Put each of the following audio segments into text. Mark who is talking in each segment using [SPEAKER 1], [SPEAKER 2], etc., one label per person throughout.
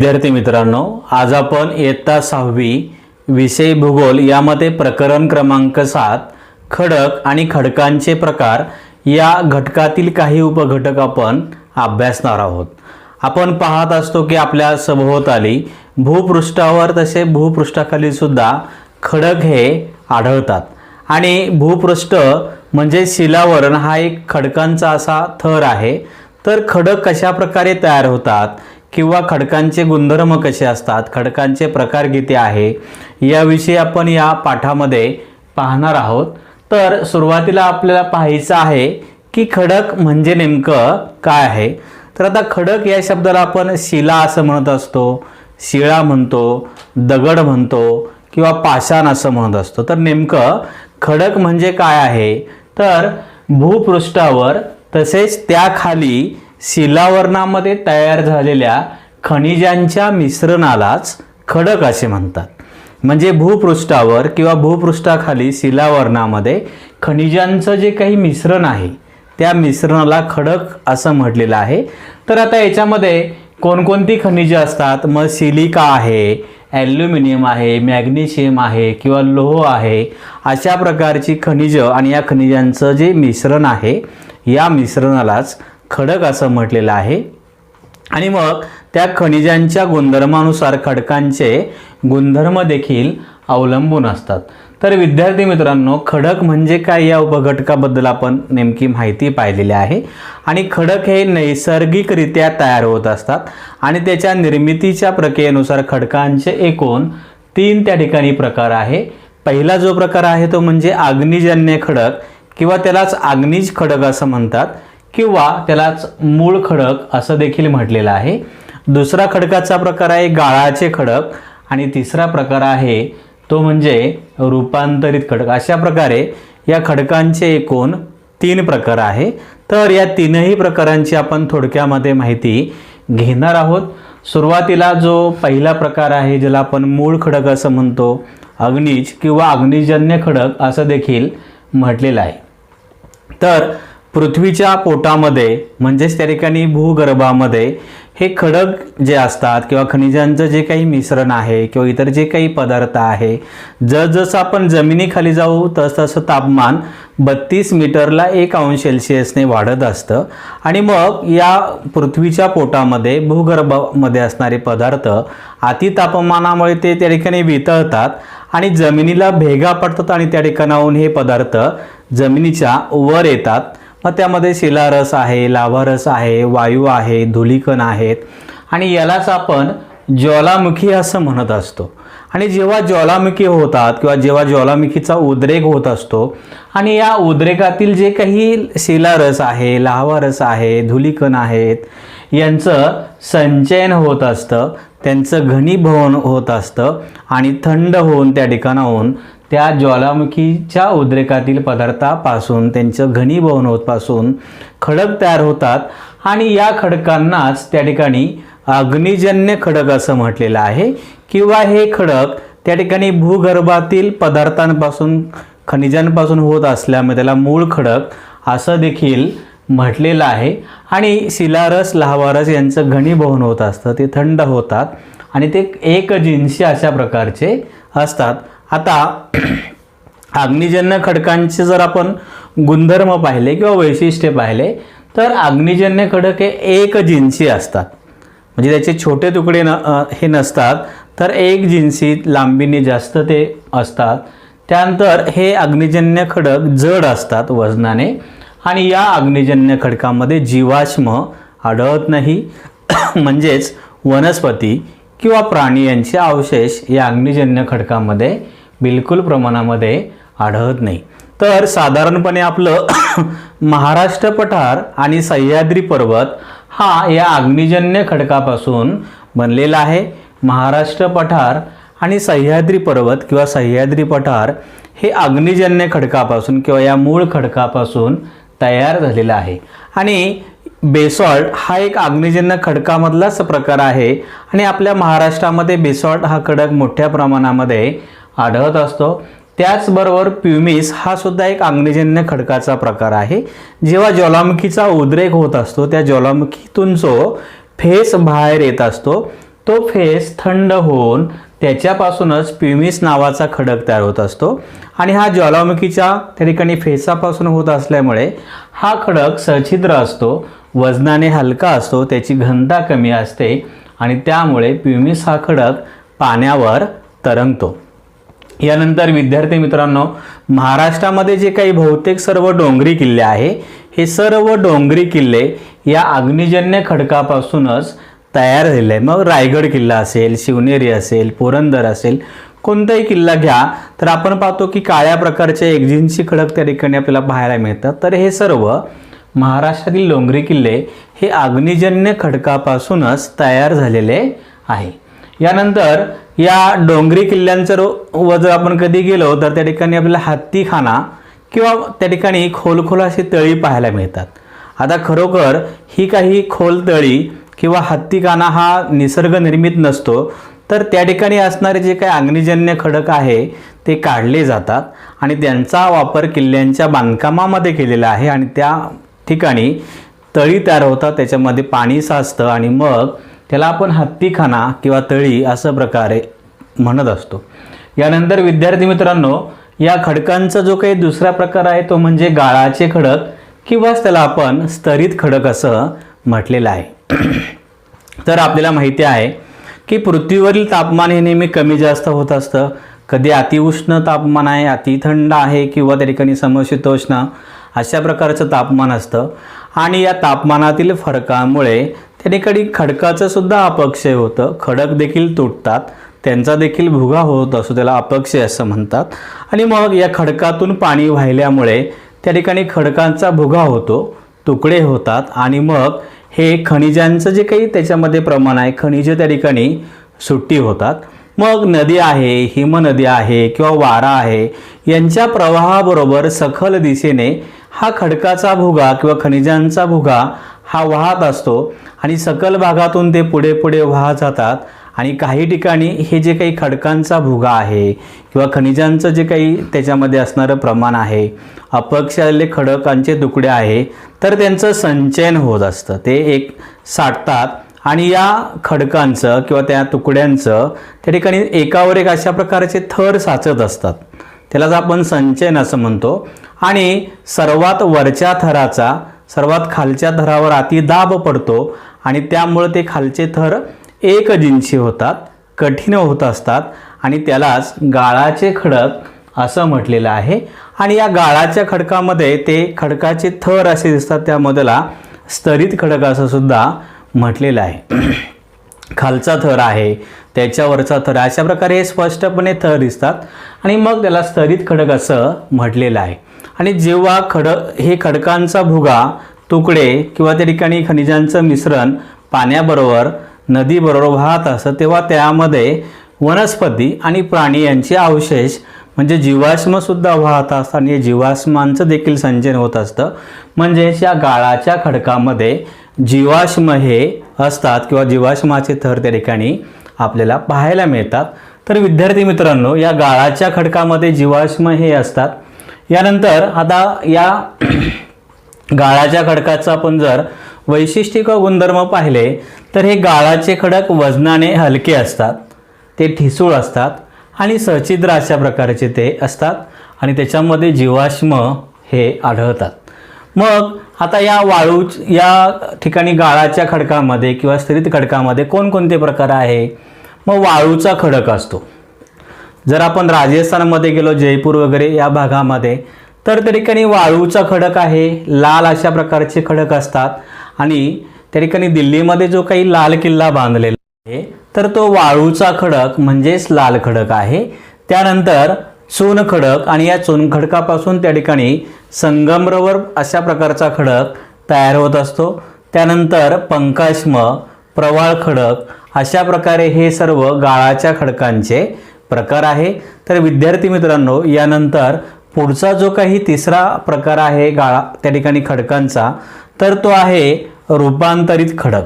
[SPEAKER 1] विद्यार्थी मित्रांनो आज आपण इयत्ता सहावी विषय भूगोल यामध्ये प्रकरण क्रमांक सात खडक आणि खडकांचे प्रकार या घटकातील काही उपघटक आपण अभ्यासणार आहोत. आपण पाहत असतो की आपल्या सभोवताली भूपृष्ठावर तसे भूपृष्ठाखाली सुद्धा खडक हे आढळतात. आणि भूपृष्ठ म्हणजे शिलावरण हा एक खडकांचा असा थर आहे. तर खडक कशा प्रकारे तयार होतात? किंवा खडकांचे गुणधर्म कसे असतात खडकांचे प्रकार किती आहे याविषयी आपण या पाठामध्ये पाहणार आहोत. तर सुरुवातीला आपल्याला पाहायचं आहे की खडक म्हणजे नेमकं काय आहे. तर आता खडक या शब्दाला आपण शिला असं म्हणत असतो शिळा म्हणतो दगड म्हणतो किंवा पाषाण असं म्हणत असतो. तर नेमकं खडक म्हणजे काय आहे? तर भूपृष्ठावर तसेच त्याखाली शिलावरणामध्ये तयार झालेल्या खनिजांच्या मिश्रणालाच खडक असे म्हणतात. म्हणजे भूपृष्ठावर किंवा भूपृष्ठाखाली शिलावरणामध्ये खनिजांचं जे काही मिश्रण आहे त्या मिश्रणाला खडक असं म्हटलेलं आहे. तर आता याच्यामध्ये कोणकोणती खनिजे असतात? मग सिलिका आहे ॲल्युमिनियम आहे मॅग्नेशियम आहे किंवा लोह आहे अशा प्रकारची खनिजं आणि या खनिजांचं जे मिश्रण आहे या मिश्रणालाच खडक असं म्हटलेलं आहे. आणि मग त्या खनिजांच्या गुणधर्मानुसार खडकांचे गुणधर्म देखील अवलंबून असतात. तर विद्यार्थी मित्रांनो खडक म्हणजे काय या उपघटकाबद्दल आपण नेमकी माहिती पाहिलेली आहे. आणि खडक हे नैसर्गिकरित्या तयार होत असतात आणि त्याच्या निर्मितीच्या प्रक्रियेनुसार खडकांचे एकूण तीन त्या ठिकाणी प्रकार आहे. पहिला जो प्रकार आहे तो म्हणजे अग्निजन्य खडक किंवा त्यालाच अग्निज खडक असं म्हणतात. किंवा त्यालाच मूळ खडक असं देखील म्हटलेलं आहे. दुसरा खडकाचा प्रकार आहे गाळाचे खडक आणि तिसरा प्रकार आहे तो म्हणजे रूपांतरित खडक. अशा प्रकारे या खडकांचे एकूण तीन प्रकार आहे. तर या तीनही प्रकारांची आपण थोडक्यामध्ये माहिती घेणार आहोत. सुरुवातीला जो पहिला प्रकार आहे ज्याला आपण मूळ खडक असं म्हणतो अग्निज किंवा अग्निजन्य खडक असं देखील म्हटलेलं आहे. तर पृथ्वीच्या पोटामध्ये म्हणजेच त्या ठिकाणी भूगर्भामध्ये हे खडक जे असतात किंवा खनिजांचं जे काही मिश्रण आहे किंवा इतर जे काही पदार्थ आहे जसजसं आपण जमिनीखाली जाऊ तसतसं तापमान बत्तीस मीटरला एक अंश सेल्सिअसने वाढत असतं. आणि मग या पृथ्वीच्या पोटामध्ये भूगर्भामध्ये असणारे पदार्थ अति तापमानामुळे ते त्या ठिकाणी वितळतात आणि जमिनीला भेगा पडतात आणि त्या ठिकाणाहून हे पदार्थ जमिनीच्या वर येतात. मग त्यामध्ये शिलारस आहे लावारस आहे वायू आहे धुलीकण आहेत. आणि यालाच आपण ज्वालामुखी असं म्हणत असतो. आणि जेव्हा ज्वालामुखी होतात किंवा जेव्हा ज्वालामुखीचा उद्रेक होत असतो आणि या उद्रेकातील जे काही शिलारस आहे लावारस आहे धुलीकण आहेत यांचं संचयन होत असतं त्यांचं घनीभवन होत असतं आणि थंड होऊन त्या ठिकाणाहून त्या ज्वालामुखीच्या उद्रेकातील पदार्थापासून त्यांचं घनीभवन होतपासून खडक तयार होतात आणि या खडकांनाच त्या ठिकाणी अग्निजन्य खडक असं म्हटलेलं आहे किंवा हे खडक त्या ठिकाणी भूगर्भातील पदार्थांपासून खनिजांपासून होत असल्यामुळे त्याला मूळ खडक असं देखील म्हटलेलं आहे. आणि शिलारस लावारस यांचं घनीभवन होत असतं ते थंड होतात आणि ते एकजिन्सी अशा प्रकारचे असतात. आता अग्निजन्य खडकांचे जर आपण गुणधर्म पाहिले किंवा वैशिष्ट्ये पाहिले तर अग्निजन्य खडक हे एक जिन्सी असतात. म्हणजे त्याचे छोटे तुकडे न हे नसतात तर एक जिन्सी लांबीने जास्त ते असतात. त्यानंतर हे अग्निजन्य खडक जड असतात वजनाने आणि या अग्निजन्य खडकामध्ये जीवाश्म आढळत नाही. म्हणजेच वनस्पती किंवा प्राणी यांचे अवशेष या अग्निजन्य खडकामध्ये बिलकुल प्रमाणामध्ये आढळत नाही. तर साधारणपणे आपलं महाराष्ट्र पठार आणि सह्याद्री पर्वत हा या अग्निजन्य खडकापासून बनलेला आहे. महाराष्ट्र पठार आणि सह्याद्री पर्वत किंवा सह्याद्री पठार हे अग्निजन्य खडकापासून किंवा या मूळ खडकापासून तयार झालेला आहे. आणि बेसॉल्ट हा एक अग्निजन्य खडकामधलाच प्रकार आहे. आणि आपल्या महाराष्ट्रामध्ये बेसॉल्ट हा खडक मोठ्या प्रमाणामध्ये आढळत असतो. त्याचबरोबर प्युमिस हा सुद्धा एक अग्निजन्य खडकाचा प्रकार आहे. जेव्हा ज्वालामुखीचा उद्रेक होत असतो त्या ज्वालामुखीतून जो फेस बाहेर येत असतो. तो फेस थंड होऊन त्याच्यापासूनच प्युमिस नावाचा खडक तयार होत असतो. आणि हा ज्वालामुखीच्या त्या ठिकाणी फेसापासून होत असल्यामुळे हा खडक सछिद्र असतो वजनाने हलका असतो त्याची घनता कमी असते आणि त्यामुळे प्युमिस हा खडक पाण्यावर तरंगतो. यानंतर विद्यार्थी मित्रांनो महाराष्ट्रामध्ये जे काही बहुतेक सर्व डोंगरी किल्ले आहे हे सर्व डोंगरी किल्ले या अग्निजन्य खडकापासूनच तयार झालेले आहे मग रायगड किल्ला असेल शिवनेरी असेल पुरंदर असेल कोणताही किल्ला घ्या तर आपण पाहतो की काळ्या प्रकारचे एक्झिनची खडक त्या ठिकाणी आपल्याला पाहायला मिळतात. तर हे सर्व महाराष्ट्रातील डोंगरी किल्ले हे अग्निजन्य खडकापासूनच तयार झालेले आहे. यानंतर या डोंगरी किल्ल्यांचं व जर आपण कधी गेलो तर त्या ठिकाणी आपल्याला हत्तीखाना किंवा त्या ठिकाणी खोल खोल अशी तळी पाहायला मिळतात. आता खरोखर ही काही खोल तळी किंवा हत्तीखाना हा निसर्गनिर्मित नसतो तर त्या ठिकाणी असणारे जे काही अग्निजन्य खडक आहे ते काढले जातात आणि त्यांचा वापर किल्ल्यांच्या बांधकामामध्ये केलेला आहे आणि त्या ठिकाणी तळी तयार होतात त्याच्यामध्ये पाणी साचतं आणि मग त्याला आपण हत्तीखाना किंवा तळी असं प्रकारे म्हणत असतो. यानंतर विद्यार्थी मित्रांनो या खडकांचा जो काही दुसरा प्रकार आहे तो म्हणजे गाळाचे खडक किंवाच त्याला आपण स्तरित खडक असं म्हटलेलं आहे. तर आपल्याला माहिती आहे की पृथ्वीवरील तापमान हे नेहमी कमी जास्त होत असतं. कधी अतिउष्ण तापमान आहे अति थंड आहे किंवा त्या ठिकाणी समशीतोष्ण अशा प्रकारचं तापमान असतं. आणि या तापमानातील फरकामुळे त्या ठिकाणी खडकाचं सुद्धा अपक्षय होतं. खडक देखील तुटतात. त्यांचा देखील भुगा होत असतो. त्याला अपक्षय असं म्हणतात. आणि मग या खडकातून पाणी वाहिल्यामुळे त्या ठिकाणी खडकांचा भुगा होतो तुकडे होतात. आणि मग हे खनिजांचं जे काही त्याच्यामध्ये प्रमाण आहे खनिजे त्या ठिकाणी सुट्टी होतात. मग नदी आहे हिमनदी आहे किंवा वारा आहे यांच्या प्रवाहाबरोबर सखल दिशेने हा खडकाचा भुगा किंवा खनिजांचा भुगा हा वाहत असतो आणि सकल भागातून ते पुढे पुढे वाहत जातात. आणि काही ठिकाणी हे जे काही खडकांचा भुगा आहे किंवा खनिजांचं जे काही त्याच्यामध्ये असणारं प्रमाण आहे अपक्ष आलेले खडकांचे तुकडे आहे तर त्यांचं संचयन होत असतं. ते एक साठतात आणि या खडकांचं किंवा त्या तुकड्यांचं त्या ठिकाणी एकावर एक अशा प्रकारचे थर साचत असतात. त्यालाच आपण संचयन असं म्हणतो. आणि सर्वात वरच्या थराचा सर्वात खालच्या थरावर अति दाब पडतो. आणि त्यामुळे ते खालचे थर एक जिन्सी होतात कठीण होत असतात. आणि त्यालाच गाळाचे खडक असं म्हटलेलं आहे. आणि या गाळाच्या खडकामध्ये ते खडकाचे थर असे दिसतात त्यामध्येला स्तरित खडक असं सुद्धा म्हटलेलं आहे. खालचा थर आहे त्याच्यावरचा थर अशा प्रकारे हे स्पष्टपणे थर दिसतात आणि मग त्याला स्तरित खडक असं म्हटलेलं आहे. आणि जेव्हा खडक हे खडकांचा भुगा तुकडे किंवा त्या ठिकाणी खनिजांचं मिश्रण पाण्याबरोबर नदीबरोबर वाहत असतं तेव्हा त्यामध्ये वनस्पती आणि प्राणी यांचे अवशेष म्हणजे जीवाश्मसुद्धा वाहत असतात आणि या जीवाश्मांचं देखील संचयन होत असतं. म्हणजेच या गाळाच्या खडकामध्ये जीवाश्म हे असतात किंवा जीवाश्माचे थर त्या ठिकाणी आपल्याला पाहायला मिळतात. तर विद्यार्थी मित्रांनो या गाळाच्या खडकामध्ये जीवाश्म हे असतात. यानंतर आता या गाळाच्या खडकाचं आपण जर वैशिष्ट्य किंवा गुणधर्म पाहिले तर हे गाळाचे खडक वजनाने हलके असतात ते ठिसूळ असतात आणि सचिद्र अशा प्रकारचे ते असतात आणि त्याच्यामध्ये जीवाश्म हे आढळतात. मग आता या वाळू या ठिकाणी गाळाच्या खडकामध्ये किंवा स्थिरित खडकामध्ये कोणकोणते प्रकार आहे? मग वाळूचा खडक असतो. जर आपण राजस्थानमध्ये गेलो जयपूर वगैरे या भागामध्ये तर त्या ठिकाणी वाळूचा खडक आहे. लाल अशा प्रकारचे खडक असतात. आणि त्या ठिकाणी दिल्लीमध्ये जो काही लाल किल्ला बांधलेला आहे तर तो वाळूचा खडक म्हणजेच लाल खडक आहे. त्यानंतर चून खडक आणि या चुनखडकापासून त्या ठिकाणी संगमरवर अशा प्रकारचा खडक तयार होत असतो. त्यानंतर पंकाश्म प्रवाळ खडक अशा प्रकारे हे सर्व गाळाच्या खडकांचे प्रकार आहे. तर विद्यार्थी मित्रांनो यानंतर पुढचा जो काही तिसरा प्रकार आहे गाळा त्या ठिकाणी खडकांचा तर तो आहे रूपांतरित खडक.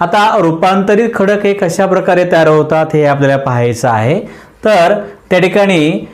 [SPEAKER 1] आता रूपांतरित खडक हे कशा प्रकारे तयार होतात हे आपल्याला पाहायचं आहे. तर त्या ठिकाणी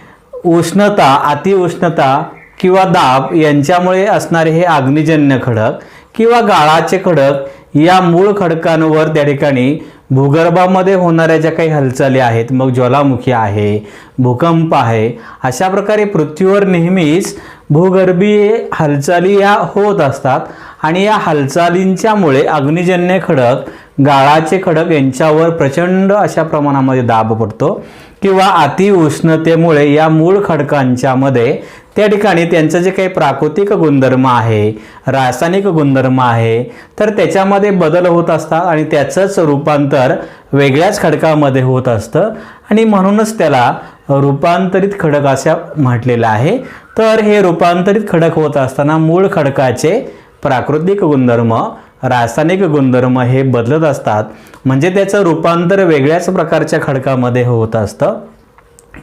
[SPEAKER 1] उष्णता अतिउष्णता किंवा दाब यांच्यामुळे असणारे हे अग्निजन्य खडक किंवा गाळाचे खडक या मूळ खडकांवर त्या ठिकाणी भूगर्भामध्ये होणाऱ्या ज्या काही हालचाली आहेत मग ज्वालामुखी आहे भूकंप आहे अशा प्रकारे पृथ्वीवर नेहमीच भूगर्भीय हालचाली या होत असतात आणि या हालचालींच्यामुळे अग्निजन्य खडक गाळाचे खडक यांच्यावर प्रचंड अशा प्रमाणामध्ये दाब पडतो किंवा अति उष्णतेमुळे या मूळ खडकांच्यामध्ये त्या ठिकाणी त्यांचं जे काही प्राकृतिक गुणधर्म आहे रासायनिक गुणधर्म आहे तर त्याच्यामध्ये बदल होत असतात आणि त्याचंच रूपांतर वेगळ्याच खडकामध्ये होत असतं. आणि म्हणूनच त्याला रूपांतरित खडक अशा म्हटलेलं आहे. तर हे रूपांतरित खडक होत असताना मूळ खडकाचे प्राकृतिक गुणधर्म रासायनिक गुणधर्म हे बदलत असतात. म्हणजे त्याचं रूपांतर वेगळ्याच प्रकारच्या खडकामध्ये होत असतं.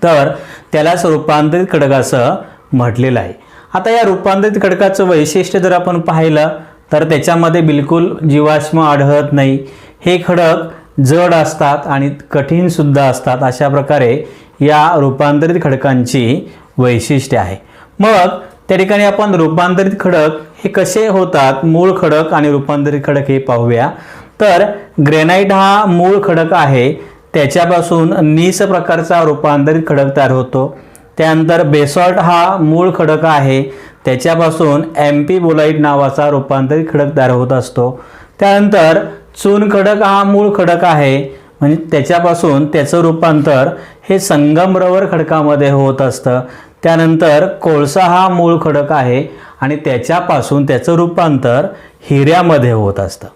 [SPEAKER 1] तर त्यालाच रूपांतरित खडक असं म्हटलेलं आहे. आता या रूपांतरित खडकाचं वैशिष्ट्य जर आपण पाहिलं तर त्याच्यामध्ये बिलकुल जीवाश्म आढळत नाही. हे खडक जड असतात आणि कठीणसुद्धा असतात अशा प्रकारे या रूपांतरित खडकांची वैशिष्ट्य आहे. मग त्या ठिकाणी आपण रूपांतरित खडक हे कसे होतात? मूळ खडक आणि रूपांतरित खडक हे पाहूया. तर ग्रेनाईट हा मूळ खडक आहे. त्याच्यापासून नीस प्रकारचा रूपांतरित खडक तयार होतो. त्यानंतर बेसॉल्ट हा मूळ खडक आहे. त्याच्यापासून एम्पी बोलाईट नावाचा रूपांतरित खडक तयार होत असतो. त्यानंतर चून खडक हा मूळ खडक आहे. म्हणजे त्याच्यापासून त्याचं रूपांतर हे संगमरवर खडकामध्ये होत असतं. त्यानंतर कोळसा हा मूळ खडक आहे आणि त्याच्यापासून त्याचं रूपांतर हिऱ्यामध्ये होत असतं.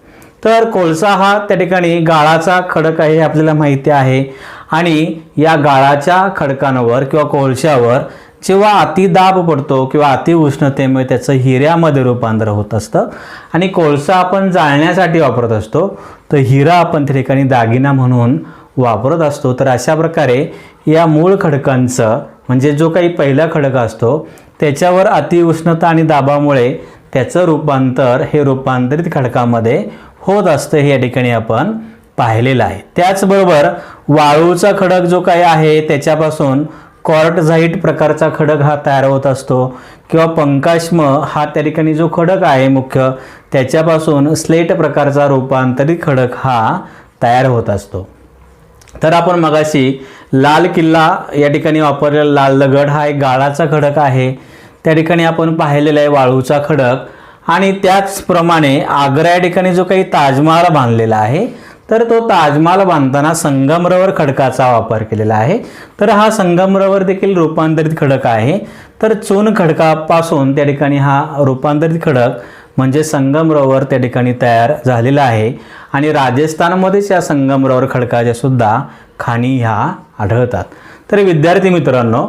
[SPEAKER 1] तर कोळसा हा त्या ठिकाणी गाळाचा खडक आहे हे आपल्याला माहिती आहे. आणि या गाळाच्या खडकांवर किंवा कोळशावर जेव्हा अतिदाब पडतो किंवा अति उष्णतेमुळे त्याचं हिऱ्यामध्ये रूपांतर होत असतं. आणि कोळसा आपण जाळण्यासाठी वापरत असतो तर हिरा आपण त्या ठिकाणी दागिना म्हणून वापरत असतो. तर अशा प्रकारे या मूळ खडकांचं म्हणजे जो काही पहिला खडक असतो त्याच्यावर अतिउष्णता आणि दाबामुळे त्याचं रूपांतर हे रूपांतरित खडकामध्ये होत असतं. हे या ठिकाणी आपण पाहिलेला आहे. त्याचबरोबर वाळूचा खडक जो काही आहे त्याच्यापासून कॉर्टझाईट प्रकारचा खडक हा तयार होत असतो. किंवा पंकाश्म हा त्या ठिकाणी जो खडक आहे मुख्य त्याच्यापासून स्लेट प्रकारचा रूपांतरित खडक हा तयार होत असतो. तर आपण मगाशी लाल किल्ला या ठिकाणी वापरलेला लाल दगड हा एक गाळाचा खडक आहे. त्या ठिकाणी आपण पाहिलेला आहे वाळूचा खडक. आणि त्याचप्रमाणे आग्रा या ठिकाणी जो काही ताजमहाल बांधलेला आहे तर तो ताजमहाल बांधताना संगमरवर खडकाचा वापर केलेला आहे. तर हा संगमरवर देखील रूपांतरित खडक आहे. तर चून खडकापासून त्या ठिकाणी हा रूपांतरित खडक म्हणजे संगमरवर त्या ठिकाणी तयार झालेला आहे. आणि राजस्थानमध्येच या संगमरवर खडकाच्या सुद्धा खाणी ह्या आढळतात. तर विद्यार्थी मित्रांनो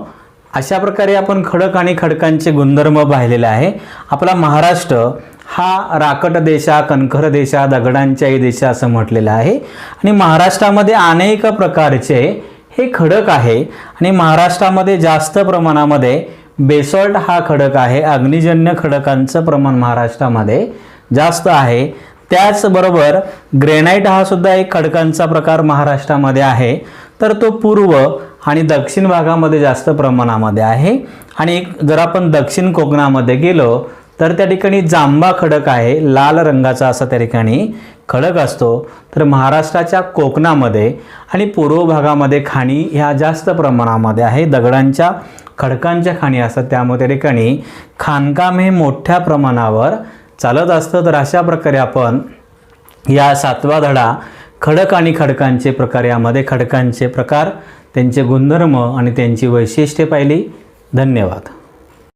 [SPEAKER 1] अशा प्रकारे आपण खडक आणि खडकांचे गुणधर्म पाहिलेले आहे. आपला महाराष्ट्र हा राकट देशा कणखर देशा दगडांच्याही देशा असं म्हटलेलं आहे. आणि महाराष्ट्रामध्ये अनेक प्रकारचे हे खडक आहे. आणि महाराष्ट्रामध्ये जास्त प्रमाणामध्ये बेसॉल्ट हा खडक आहे. अग्निजन्य खडकांचं प्रमाण महाराष्ट्रामध्ये जास्त आहे. त्याचबरोबर ग्रेनाईट हा सुद्धा एक खडकांचा प्रकार महाराष्ट्रामध्ये आहे. तर तो पूर्व आणि दक्षिण भागामध्ये जास्त प्रमाणामध्ये आहे. आणि जर आपण दक्षिण कोकणामध्ये गेलो तर त्या ठिकाणी जांबा खडक आहे लाल रंगाचा असा त्या ठिकाणी खडक असतो. तर महाराष्ट्राच्या कोकणामध्ये आणि पूर्व भागामध्ये खाणी ह्या जास्त प्रमाणामध्ये आहे. दगडांच्या खडकांच्या खाणी असतात. त्यामुळे त्या ठिकाणी खाणकाम हे मोठ्या प्रमाणावर चालत असतं. तर अशा प्रकारे आपण या सातवा धडा खडक आणि खडकांचे प्रकार यामध्ये खडकांचे प्रकार त्यांचे गुणधर्म आणि त्यांची वैशिष्ट्ये पाहिली. धन्यवाद.